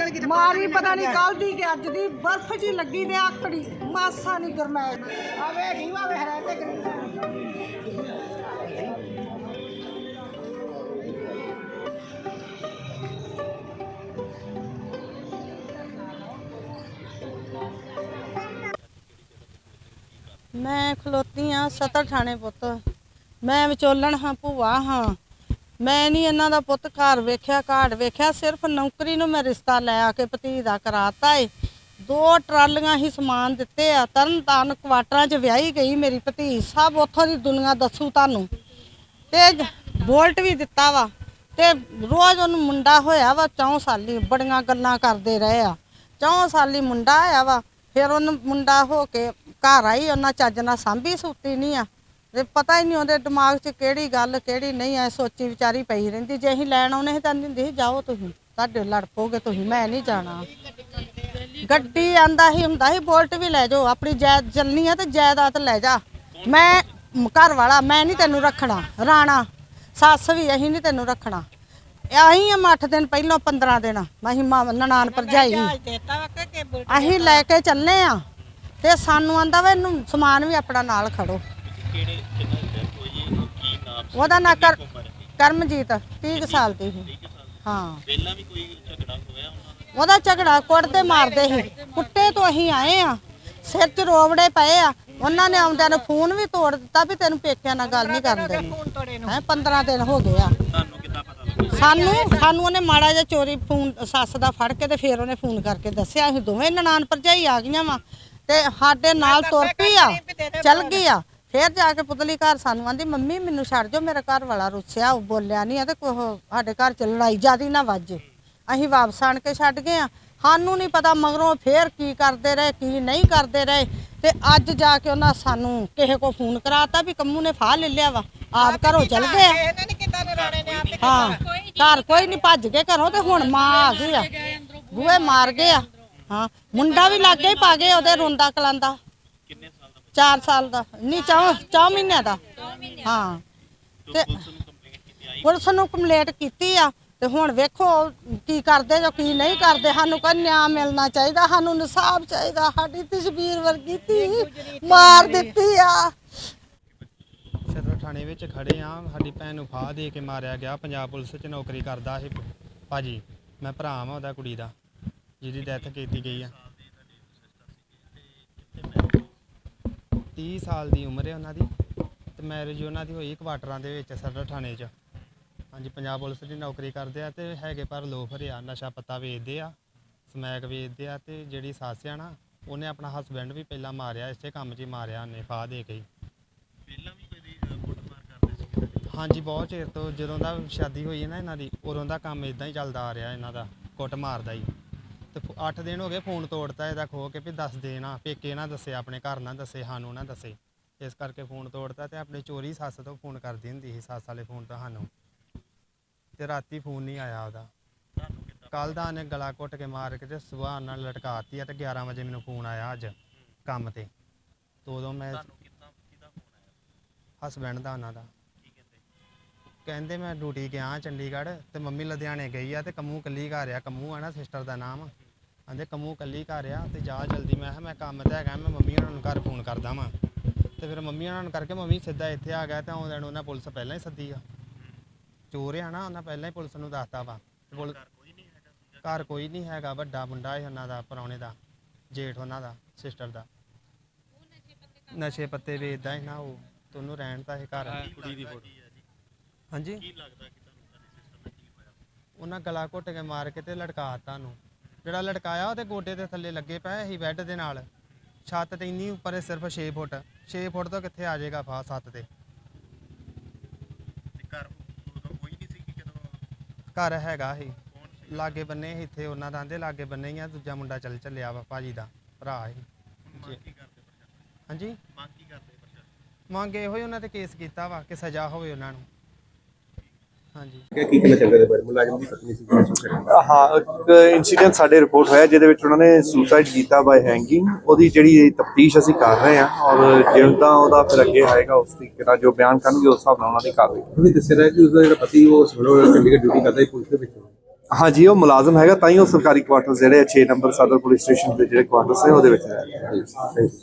ਨਿਕਲ ਗਈ ਤੇ ਮਾਰੀ ਪਤਾ ਨਹੀਂ ਕੱਲ ਦੀ ਕਿ ਅੱਜ ਦੀ ਬਰਫ਼ ਜੀ ਲੱਗੀ ਤੇ ਆਕੜੀ ਮਾਸਾ ਨਹੀਂ ਗਰਮੈਸ਼ ਆਵੇ ਕੀ ਵਾ ਵੇ ਤੇ ਕਰੀ ਮੈਂ ਖਲੋਤੀ ਆ ਸਤਰ ਥਾਣੇ ਪੁੱਤ। ਮੈਂ ਵਿਚੋਲਣ ਹਾਂ ਭੂਆ ਹਾਂ। ਮੈਂ ਨਹੀਂ ਇਹਨਾਂ ਦਾ ਪੁੱਤ ਘਰ ਵੇਖਿਆ ਘਾਟ ਵੇਖਿਆ, ਸਿਰਫ ਨੌਕਰੀ ਨੂੰ ਮੈਂ ਰਿਸ਼ਤਾ ਲੈ ਆ ਕੇ ਭਤੀ ਦਾ ਕਰਾਤਾ ਏ। ਦੋ ਟਰਾਲੀਆਂ ਹੀ ਸਮਾਨ ਦਿੱਤੇ ਆ ਤਰਨ ਤਾਰਨ ਕੁਆਟਰਾਂ 'ਚ ਵਿਆਹੀ ਗਈ ਮੇਰੀ ਭਤੀ ਸਭ ਉੱਥੋਂ ਦੀ ਦੁਨੀਆ ਦੱਸੂ ਤੁਹਾਨੂੰ। ਤੇ ਬੋਲਟ ਵੀ ਦਿੱਤਾ ਵਾ, ਤੇ ਰੋਜ਼ ਉਹਨੂੰ ਮੁੰਡਾ ਹੋਇਆ ਵਾ ਚੌਂ ਸਾਲੀ ਬੜੀਆਂ ਗੱਲਾਂ ਕਰਦੇ ਰਹੇ ਆ। ਚੌਂ ਸਾਲੀ ਮੁੰਡਾ ਆਇਆ ਵਾ, ਫਿਰ ਉਹਨੂੰ ਮੁੰਡਾ ਹੋ ਕੇ ਘਰ ਆਈ, ਉਹਨਾਂ ਚੱਜ ਨਾਲ ਸਾਂਭੀ ਸੁੱਤੀ ਨਹੀਂ ਆ। ਤੇ ਪਤਾ ਹੀ ਨਹੀਂ ਉਹਦੇ ਦਿਮਾਗ 'ਚ ਕਿਹੜੀ ਗੱਲ ਕਿਹੜੀ ਨਹੀਂ ਐ ਸੋਚੀ ਵਿਚਾਰੀ ਪਈ ਰਹਿੰਦੀ। ਜੇ ਅਸੀਂ ਲੈਣ ਆਉਣੇ ਸੀ ਤਾਂ ਦਿੰਦੀ ਸੀ ਜਾਓ ਤੁਸੀਂ ਤੁਹਾਡੇ ਲੜ ਪੋਗੇ ਤੁਸੀਂ ਮੈਂ ਨਹੀਂ ਜਾਣਾ। ਗੱਡੀ ਆਂਦਾ ਹੀ ਹੁੰਦਾ ਸੀ ਬੋਲਟ ਵੀ ਲੈ ਜਾਓ ਆਪਣੀ ਜਾਇਦ ਚੱਲਣੀ ਆ ਤੇ ਜਾਇਦਾਦ ਲੈ ਜਾ। ਮੈਂ ਘਰ ਵਾਲਾ ਮੈਂ ਨਹੀਂ ਤੈਨੂੰ ਰੱਖਣਾ ਰਾਣਾ ਸੱਸ ਵੀ ਅਸੀਂ ਨਹੀਂ ਤੈਨੂੰ ਰੱਖਣਾ। ਆਹੀ ਆ 8 ਦਿਨ ਪਹਿਲਾਂ 15 ਦਿਨ ਅਸੀਂ ਮਾਂ ਨਨਾਣ ਭਰਜਾਈ ਅਸੀਂ ਲੈ ਕੇ ਚੱਲੇ ਆ ਤੇ ਸਾਨੂੰ ਆਂਦਾ ਵਾ ਇਹਨੂੰ ਸਮਾਨ ਵੀ ਆਪਣਾ ਨਾਲ ਖੜੋ। ਉਹਦਾ ਨਾਂ ਕਰ ਕਰਮਜੀਤ 30 ਕੁ ਸਾਲ ਦੀ ਸੀ। ਹਾਂ। ਪਹਿਲਾਂ ਵੀ ਕੋਈ ਝਗੜਾ ਹੋਇਆ ਉਹਨਾਂ ਉਹਦਾ ਝਗੜਾ ਕੁੱਟਦੇ ਮਾਰਦੇ ਸੀ। ਕੁੱਟੇ ਤੋਂ ਅਸੀਂ ਆਏ ਆ। ਸਿਰ 'ਚ ਰੋਵੜੇ ਪਏ ਆ। ਉਹਨਾਂ ਨੇ ਆਉਂਦਿਆਂ ਨੇ ਫੋਨ ਵੀ ਤੋੜ ਦਿੱਤਾ ਵੀ ਤੈਨੂੰ ਪੇਕਿਆਂ ਨਾਲ ਗੱਲ ਨਹੀਂ ਕਰਨ ਦੇਣੀ। ਹੈ 15 ਦਿਨ ਹੋ ਗਏ ਆ। ਤੁਹਾਨੂੰ ਕਿੱਦਾਂ ਪਤਾ ਲੱਗਾ ਸਾਨੂੰ ਸਾਨੂੰ ਉਹਨੇ ਮਾੜਾ ਜਿਹਾ ਚੋਰੀ ਫੋਨ ਸੱਸ ਦਾ ਫੜ ਕੇ ਤੇ ਫਿਰ ਉਹਨੇ ਫੋਨ ਕਰਕੇ ਦੱਸਿਆ ਅਸੀਂ ਦੋਵੇਂ ਨਨਾਣ ਭਰਜਾਈ ਆ ਗਈਆਂ ਵਾ। ਤੇ ਸਾਡੇ ਨਾਲ ਤੁਰ ਪਈ ਆ ਚੱਲ ਗਈ ਆ। ਫਿਰ ਜਾ ਕੇ ਪੁਤਲੀ ਘਰ ਸਾਨੂੰ ਆਂਦੀ ਮੰਮੀ ਮੈਨੂੰ ਛੱਡ ਜਾਓ ਮੇਰਾ ਘਰ ਵਾਲਾ ਰੁੱਸਿਆ ਉਹ ਬੋਲਿਆ ਨਹੀਂ ਆ ਤੇ ਕੋਹ ਸਾਡੇ ਘਰ ਚ ਲੜਾਈ ਜਿਆਦੀ ਨਾ ਵੱਜੇ। ਅਸੀਂ ਵਾਪਸ ਆਣ ਕੇ ਛੱਡ ਗਏ ਆ। ਸਾਨੂੰ ਨਹੀਂ ਪਤਾ ਮਗਰੋਂ ਫੇਰ ਕੀ ਕਰਦੇ ਰਹੇ ਕੀ ਨਹੀਂ ਕਰਦੇ ਰਹੇ। ਤੇ ਅੱਜ ਜਾ ਕੇ ਉਹਨਾਂ ਸਾਨੂੰ ਕਿਸੇ ਕੋ ਫੋਨ ਕਰਾਤਾ ਵੀ ਕੰਮੂ ਨੇ ਫਾਹ ਲੈ ਲਿਆ ਵਾ। ਆਪ ਘਰੋਂ ਚਲ ਗਏ। ਆ। ਇਹਨਾਂ ਨੇ ਕਿੱਦਾਂ ਨੇ ਰਾਣੇ ਨੇ? ਆਪੇ ਹਾਂ ਘਰ ਕੋਈ ਨਹੀਂ ਭੱਜ ਕੇ ਘਰੋਂ ਤੇ ਹੁਣ ਮਾਂ ਆ ਗਈ ਆ। ਬੂਹੇ ਮਾਰ ਗਏ ਆ। ਹਾਂ ਮੁੰਡਾ ਵੀ ਲੱਗ ਹੀ ਪਾ ਗਏ ਉਹਦੇ ਰੋਂਦਾ ਕਲਾਂਦਾ ਕਿੰਨੇ 4 ਸਾਲ ਦਾ। ਨਹੀਂ ਚੌ ਚੌ ਮਹੀਨਿਆਂ ਦਾ। ਹਾਂ। ਤੇ ਪੁਲਿਸ ਨੂੰ ਕੰਪਲੇਂਟ ਕੀਤੀ ਆਈ? ਪੁਲਿਸ ਨੂੰ ਕੰਪਲੇਂਟ ਕੀਤੀ ਆ। ਤੇ ਹੁਣ ਵੇਖੋ ਕੀ ਕਰਦੇ ਜੋ ਕੀ ਨਹੀਂ ਕਰਦੇ। ਸਾਨੂੰ ਕੋਈ ਨਿਆਂ ਮਿਲਣਾ ਚਾਹੀਦਾ ਸਾਨੂੰ ਇਨਸਾਫ ਚਾਹੀਦਾ। ਸਾਡੀ ਤਸਵੀਰ ਵਰਗੀ ਧੀ ਮਾਰ ਦਿੱਤੀ ਆ। ਸਦਰ ਥਾਣੇ ਵਿੱਚ ਖੜੇ ਆ। ਸਾਡੀ ਭੈਣ ਨੂੰ ਫਾਹ ਦੇ ਕੇ ਮਾਰਿਆ ਗਿਆ। ਪੰਜਾਬ ਪੁਲਿਸ 'ਚ ਨੌਕਰੀ ਕਰਦਾ ਇਹ ਭਾਜੀ ਮੈਂ ਭਰਾ ਵਾਂ ਉਹਦਾ ਕੁੜੀ ਦਾ ਜਿਹਦੀ ਡੈਥ ਕੀਤੀ ਗਈ ਆ। 30 ਸਾਲ ਦੀ ਉਮਰ ਹੈ ਉਹਨਾਂ ਦੀ ਤੇ ਮੈਰਿਜ ਉਹਨਾਂ ਦੀ ਹੋਈ ਕੁਆਟਰਾਂ ਦੇ ਵਿੱਚ ਸਦਰ ਥਾਣੇ 'ਚ। ਹਾਂਜੀ ਪੰਜਾਬ ਪੁਲਿਸ ਦੀ ਨੌਕਰੀ ਕਰਦੇ ਆ ਤੇ ਹੈਗੇ ਪਰ ਲੋਫਰ ਆ ਨਸ਼ਾ ਪੱਤਾ ਵੇਚਦੇ ਆ ਸਮੈਕ ਵੇਚਦੇ ਆ ਤੇ ਜਿਹੜੀ ਸੱਸ ਆ ਨਾ ਉਹਨੇ ਆਪਣਾ ਹਸਬੈਂਡ ਵੀ ਪਹਿਲਾਂ ਮਾਰਿਆ ਇਸੇ ਕੰਮ 'ਚ ਹੀ ਮਾਰਿਆ ਉਹਨੇ ਫਾਹ ਦੇ ਕੇ ਹੀ। ਪਹਿਲਾਂ ਵੀ ਕੋਈ ਕੁੱਟਮਾਰ ਕਰਦੇ ਸੀ ਤੁਹਾਡੇ ਹਾਂਜੀ ਬਹੁਤ ਚਿਰ ਤੋਂ ਜਦੋਂ ਦਾ ਸ਼ਾਦੀ ਹੋਈ ਹੈ ਨਾ ਇਹਨਾਂ ਦੀ ਉਦੋਂ ਦਾ ਕੰਮ ਇਦਾਂ ਹੀ ਚੱਲਦਾ ਆ ਰਿਹਾ ਇਹਨਾਂ ਦਾ ਕੁੱਟ ਮਾਰਦਾ ਹੀ। ਤੇ 8 ਦਿਨ ਹੋ ਗਏ ਫੋਨ ਤੋੜਤਾ ਇਹਦਾ ਖੋ ਕੇ ਵੀ ਦੱਸ ਦੇ ਨਾ ਪੇਕੇ ਨਾ ਦੱਸੇ ਆਪਣੇ ਘਰ ਨਾ ਦੱਸੇ ਸਾਨੂੰ ਨਾ ਦੱਸੇ। ਇਸ ਕਰਕੇ ਫੋਨ ਤੋੜਤਾ ਤੇ ਆਪਣੇ ਚੋਰੀ ਸੱਸ ਤੋਂ ਫੋਨ ਕਰਦੀ ਹੁੰਦੀ ਸੀ ਸੱਸ ਵਾਲੇ ਫੋਨ ਤੋਂ ਸਾਨੂੰ। ਤੇ ਰਾਤੀ ਫੋਨ ਨਹੀਂ ਆਇਆ ਉਹਦਾ। ਕੱਲ ਦਾ ਉਹਨੇ ਗਲਾ ਘੁੱਟ ਕੇ ਮਾਰ ਕੇ ਤੇ ਸੁਬਾਹ ਨਾਲ ਲਟਕਾਤੀ ਆ ਤੇ 11 ਵਜੇ ਮੈਨੂੰ ਫੋਨ ਆਇਆ ਅੱਜ ਕੰਮ ਤੇ। ਤੇ ਉਦੋਂ ਮੈਂ ਤੁਹਾਨੂੰ ਕਿੱਦਾਂ ਕਿਹਦਾ ਫੋਨ ਆਇਆ? ਹਸਬੈਂਡ ਦਾ ਉਹਨਾਂ ਦਾ। ਕਹਿੰਦੇ ਮੈਂ ਡਿਊਟੀ ਗਿਆ ਚੰਡੀਗੜ੍ਹ ਤੇ ਮੰਮੀ ਲੁਧਿਆਣੇ ਗਈ ਆ ਤੇ ਕੰਮੂ ਕੱਲੀ ਘਰ ਆ, ਕੰਮੂ ਆ ਨਾ ਸਿਸਟਰ ਦਾ ਨਾਮ। ਕਹਿੰਦੇ ਕੰਮੂ ਕੱਲੀ ਘਰ ਆ ਤੇ ਜਾ ਜਲਦੀ। ਮੈਂ ਕਿਹਾ ਮੈਂ ਕੰਮ ਤੇ ਹੈਗਾ, ਮੈਂ ਮੰਮੀ ਉਹਨਾਂ ਨੂੰ ਘਰ ਫੋਨ ਕਰਦਾ ਵਾਂ। ਤੇ ਫਿਰ ਮੰਮੀ ਉਹਨਾਂ ਨੂੰ ਕਰਕੇ ਮੰਮੀ ਸਿੱਧਾ ਇੱਥੇ ਆ ਗਿਆ ਤੇ ਆਉਂਦੇ ਉਹਨਾਂ ਪੁਲਿਸ ਪਹਿਲਾਂ ਹੀ ਸੱਦੀ ਆ। ਚੋਰ ਆ ਨਾ, ਉਹਨਾਂ ਪਹਿਲਾਂ ਹੀ ਪੁਲਿਸ ਨੂੰ ਦੱਸਤਾ ਵਾ। ਤੇ ਘਰ ਕੋਈ ਨਹੀਂ ਹੈਗਾ, ਵੱਡਾ ਮੁੰਡਾ ਹੈ ਉਹਨਾਂ ਦਾ ਪਰੌਣੇ ਦਾ, ਜੇਠ ਉਹਨਾਂ ਦਾ ਸਿਸਟਰ ਦਾ। ਨਸ਼ੇ ਪੱਤੇ ਵੇਚਦਾ ਹੈ ਨਾ ਉਹ, ਤੇ ਰਹਿਣ ਤਾਂ ਇਹ ਘਰ। ਕੁੜੀ ਦੀ ਫੋਟੋ। ਹਾਂਜੀ। ਕੀ ਲੱਗਦਾ ਕਿ ਤੁਹਾਨੂੰ ਉਹਨਾਂ ਦੇ ਸਿਸਟਮ ਨਾਲ ਕੀ ਹੋਇਆ? ਉਹਨਾਂ ਗਲਾ ਘੁੱਟ ਕੇ ਮਾਰ ਕੇ ਤੇ ਲਟਕਾਤਾ ਨੂੰ ਜਿਹੜਾ ਲਟਕਾਇਆ ਉਹਦੇ ਗੋਡੇ ਦੇ ਥੱਲੇ ਲੱਗੇ ਪਏ ਸੀ ਬੈੱਡ ਦੇ ਨਾਲ। ਛੱਤ ਤੇ ਇੰਨੀ ਉੱਪਰ ਹੈ ਸਿਰਫ 6 ਫੁੱਟ। 6 ਫੁੱਟ ਤੋਂ ਕਿੱਥੇ ਆ ਜਾਏਗਾ ਫਾ ਸੱਤ ਤੇ? ਤੇ ਘਰ ਉਦੋਂ ਕੋਈ ਨਹੀਂ ਸੀ ਕਿ ਜਦੋਂ ਘਰ ਹੈਗਾ ਸੀ। ਕੌਣ ਸੀ? ਲਾਗੇ ਬੰਨੇ ਸੀ ਇੱਥੇ ਉਹਨਾਂ ਦਾ ਦੇ ਲਾਗੇ ਬੰਨੇ ਹੀ ਆ ਦੂਜਾ ਮੁੰਡਾ ਚੱਲ ਚੱਲਿਆ ਵਾ ਭਾਜੀ ਦਾ ਭਰਾ ਸੀ। ਮੰਗ ਕੀ ਕਰਦੇ ਪ੍ਰਸ਼ਾਸਨ ਹਾਂਜੀ। ਮੰਗ ਕੀ ਕਰਦੇ ਪ੍ਰਸ਼ਾਸਨ ਮੰਗ ਇਹੋ ਹੀ ਉਹਨਾਂ ਤੇ ਕੇਸ ਕੀਤਾ ਵਾ ਕਿ ਸਜ਼ਾ ਹੋਵੇ ਉਹਨਾਂ ਨੂੰ। ਹਾਂਜੀ। ਕੀ ਕਹਿਣਾ ਚਾਹੁੰਦੇ ਨੇ ਬਾਰੇ ਮੁਲਾਜ਼ਮ ਦੀ ਪਤਨੀ ਸੀ? ਹਾਂ ਇੱਕ ਇਨਸੀਡੈਂਟ ਸਾਡੇ ਰਿਪੋਰਟ ਹੋਇਆ ਜਿਹਦੇ ਵਿੱਚ ਉਹਨਾਂ ਨੇ ਸੁਸਾਈਡ ਕੀਤਾ ਬਾਈ ਹੈਂਗਿੰਗ ਉਹਦੀ ਜਿਹੜੀ ਤਫਤੀਸ਼ ਅਸੀਂ ਕਰ ਰਹੇ ਹਾਂ ਔਰ ਜਿੱਦਾਂ ਉਹਦਾ ਫਿਰ ਅੱਗੇ ਆਏਗਾ ਉਸ ਤਰੀਕੇ ਨਾਲ ਜੋ ਬਿਆਨ ਕਰਨਗੇ ਉਸ ਹਿਸਾਬ ਨਾਲ ਉਹਨਾਂ ਦੀ ਕਾਰਵਾਈ ਉਹਨੇ ਦੱਸਿਆ ਰਿਹਾ ਕਿ ਉਸਦਾ ਜਿਹੜਾ ਪਤੀ ਉਹ ਸਿਵਲ ਚੰਡੀਗੜ੍ਹ ਡਿਊਟੀ ਕਰਦਾ ਸੀ ਪੁਲਿਸ ਦੇ ਵਿੱਚ। ਹਾਂਜੀ ਉਹ ਮੁਲਾਜ਼ਮ ਹੈਗਾ ਤਾਂ ਹੀ ਉਹ ਸਰਕਾਰੀ ਕੁਆਟਰਸ ਜਿਹੜੇ 6 ਨੰਬਰ ਸਦਰ ਪੁਲਿਸ ਸਟੇਸ਼ਨ ਦੇ ਜਿਹੜੇ ਕੁਆਟਰਸ ਨੇ ਉਹਦੇ ਵਿੱਚ ਰਹਿ ਰਿਹਾ। Thank you